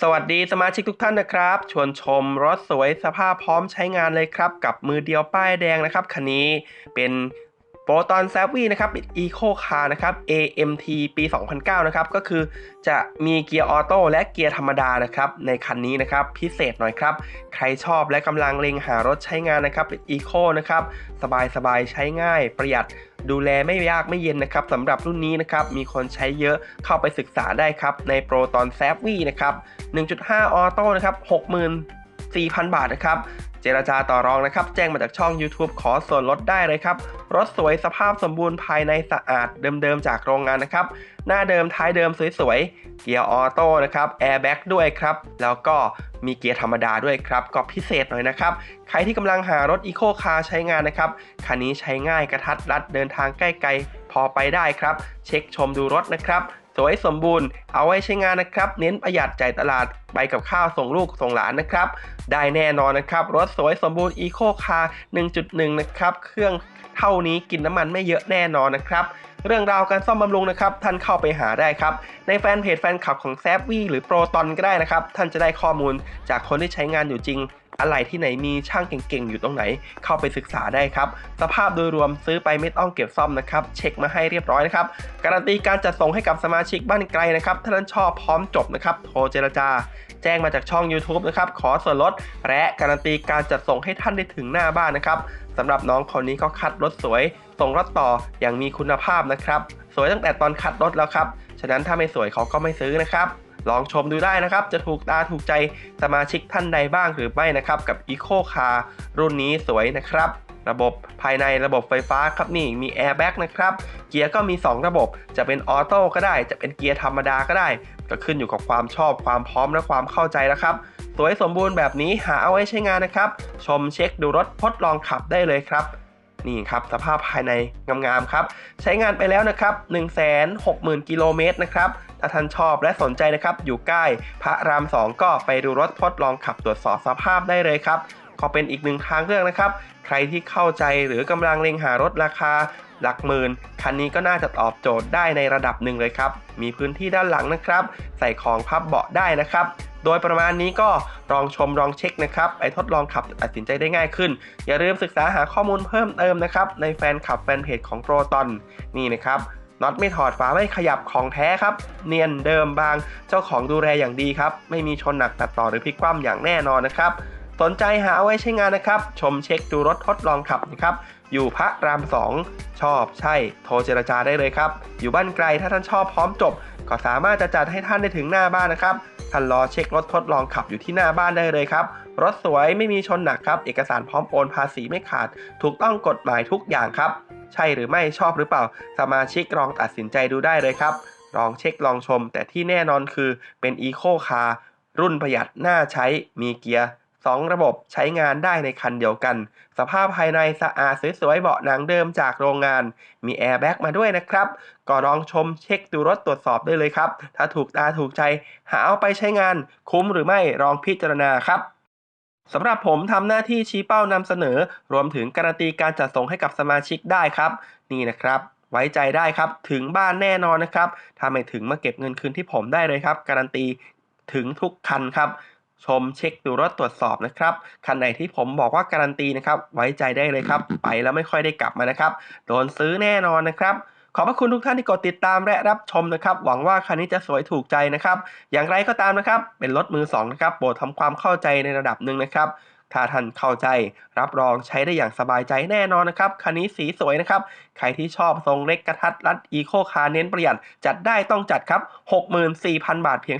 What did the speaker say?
สวัสดีสมาชิกทุกท่านนะครับ ชวนชมรถสวยสภาพพร้อมใช้งานเลยครับ กับมือเดียวป้ายแดงนะครับคันนี้เป็น โปรตอนแซฟวีนะครับอีโคคาร์นะครับ AMT ปี 2009 นะครับ ก็คือจะมีเกียร์ออโต้และเกียร์ธรรมดานะครับ ในคันนี้นะครับ พิเศษหน่อยครับ ใครชอบและกำลังเล็งหารถใช้งานนะครับ เป็นอีโคนะครับ สบายสบายๆใช้ง่ายประหยัดดูแลไม่ยากไม่เย็นนะครับสำหรับรุ่นนี้นะครับ มีคนใช้เยอะเข้าไปศึกษาได้ครับ ในโปรตอนแซฟวีนะครับ 1.5 ออโต้นะครับ64,000 บาทนะครับ เจรจาต่อรองนะครับ แจ้งมาจากช่อง YouTube ขอส่วนลดได้เลยครับ รถสวยสภาพสมบูรณ์ภายในสะอาดเดิมๆจากโรงงานนะครับ หน้าเดิมท้ายเดิมสวยๆ เกียร์ออโต้นะครับ แอร์แบ็กด้วยครับ แล้วก็มีเกียร์ธรรมดาด้วยครับ ก็พิเศษหน่อยนะครับ ใครที่กำลังหารถอีโคคาร์ใช้งานนะครับ คันนี้ใช้ง่ายกระทัดรัดเดินทางใกล้ๆพอไปได้ครับ เช็คชมดูรถนะครับ สวยสมบูรณ์เอาไว้ใช้งานนะครับ เน้นประหยัดจ่ายตลาดไปกับข้าวส่งลูกส่งหลานนะครับ ได้แน่นอนนะครับ รถสวยสมบูรณ์ Eco Car 1.1 นะครับ เครื่องเท่านี้กินน้ำมันไม่เยอะแน่นอนนะครับเรื่องราวการซ่อมบำรุงนะครับท่านเข้าไปหาได้ครับ ในแฟนเพจแฟนคลับของแซฟวี่หรือโปรตอนก็ได้นะครับ ท่านจะได้ข้อมูลจากคนที่ใช้งานอยู่จริง อะไรที่ไหนมีช่างเก่งๆ อยู่ตรงไหน เข้าไปศึกษาได้ครับ สภาพโดยรวมซื้อไปไม่ต้องเก็บซ่อมนะครับ เช็คมาให้เรียบร้อยนะครับ การันตีการจัดส่งให้กับสมาชิกบ้านไกลนะครับถ้าท่านชอบพร้อมจบนะครับ โทรเจรจา แจ้งมาจากช่อง YouTube นะครับ ขอส่วนลด และการันตีการจัดส่งให้ท่านได้ถึงหน้าบ้านนะครับสำหรับน้องคนนี้ก็คัดรถสวย ส่งรถต่ออย่างมีคุณภาพนะครับ สวยตั้งแต่ตอนคัดรถแล้วครับ ฉะนั้นถ้าไม่สวยเขาก็ไม่ซื้อนะครับ ลองชมดูได้นะครับ จะถูกตาถูกใจสมาชิกท่านใดบ้างหรือไม่นะครับ กับ Eco Car รุ่นนี้สวยนะครับ ระบบภายในระบบไฟฟ้าครับนี่มีแอร์แบ็กนะครับ เกียร์ก็มี 2 ระบบ จะเป็นออโต้ก็ได้ จะเป็นเกียร์ธรรมดาก็ได้ ก็ขึ้นอยู่กับความชอบความพร้อมและความเข้าใจแล้วครับสวยสมบูรณ์แบบนี้หาเอาไว้ใช้งานนะครับ ชมเช็คดูรถทดลองขับได้เลยครับ นี่ครับสภาพภายในงามๆครับ ใช้งานไปแล้วนะครับ 160,000 กิโลเมตรนะครับ ถ้าท่านชอบและสนใจนะครับ อยู่ใกล้พระราม2ก็ไปดูรถทดลองขับตรวจสอบสภาพได้เลยครับก็เป็นอีกหนึ่งทางเลือกนะครับ ใครที่เข้าใจหรือกำลังเล็งหารถราคาหลักหมื่น คันนี้ก็น่าจะตอบโจทย์ได้ในระดับหนึ่งเลยครับ มีพื้นที่ด้านหลังนะครับ ใส่ของพับเบาะได้นะครับ โดยประมาณนี้ก็ลองชมลองเช็คนะครับ ไปทดลองขับตัดสินใจได้ง่ายขึ้น อย่าลืมศึกษาหาข้อมูลเพิ่มเติมนะครับ ในแฟนคลับแฟนเพจของโปรตอนนี่นะครับ น็อตไม่ถอดฝาไม่ขยับของแท้ครับ เนียนเดิมบางเจ้าของดูแลอย่างดีครับ ไม่มีชนหนักตัดต่อหรือพลิกคว่ำอย่างแน่นอนนะครับ สนใจหาเอาไว้ใช้งานนะครับ ชมเช็คดูรถทดลองขับนะครับอยู่พระราม 2 ชอบใช่ โทรเจรจาได้เลยครับ อยู่บ้านไกลถ้าท่านชอบพร้อมจบ ก็สามารถจะจัดให้ท่านได้ถึงหน้าบ้านนะครับท่านรอเช็ครถทดลองขับอยู่ที่หน้าบ้านได้เลยครับ รถสวยไม่มีชนหนักครับ เอกสารพร้อมโอนภาษีไม่ขาด ถูกต้องกฎหมายทุกอย่างครับ ใช่หรือไม่ชอบหรือเปล่า สมาชิกลองตัดสินใจดูได้เลยครับ ลองเช็คลองชม แต่ที่แน่นอนคือเป็น Eco Car รุ่นประหยัดน่าใช้มีเกียร์2 ระบบใช้งานได้ในคันเดียวกัน สภาพภายในสะอาดสวยๆเบาะหนังเดิมจากโรงงาน มีแอร์แบ็กมาด้วยนะครับ ก็ลองชมเช็คดูรถตรวจสอบได้เลยครับ ถ้าถูกตาถูกใจ หาเอาไปใช้งานคุ้มหรือไม่ลองพิจารณาครับ สำหรับผมทำหน้าที่ชี้เป้านำเสนอ รวมถึงการันตีการจัดส่งให้กับสมาชิกได้ครับ นี่นะครับ ไว้ใจได้ครับ ถึงบ้านแน่นอนนะครับถ้าไม่ถึงมาเก็บเงินคืนที่ผมได้เลยครับ การันตีถึงทุกคันครับ ชมเช็คดูรถตรวจสอบนะครับคันไหนที่ผมบอกว่าการันตีนะครับ ไว้ใจได้เลยครับ ไปแล้วไม่ค่อยได้กลับมานะครับ โดนซื้อแน่นอนนะครับ ขอบพระคุณทุกท่านที่กดติดตามและรับชมนะครับ หวังว่าคันนี้จะสวยถูกใจนะครับ อย่างไรก็ตามนะครับ เป็นรถมือสองนะครับโปรดทำความเข้าใจในระดับหนึ่งนะครับ ถ้าท่านเข้าใจ รับรองใช้ได้อย่างสบายใจแน่นอนนะครับ คันนี้สีสวยนะครับ ใครที่ชอบทรงเล็กกระทัดรัดอีโคคาร์เน้นประหยัด จัดได้ต้องจัดครับ 64,000 บาทเพียง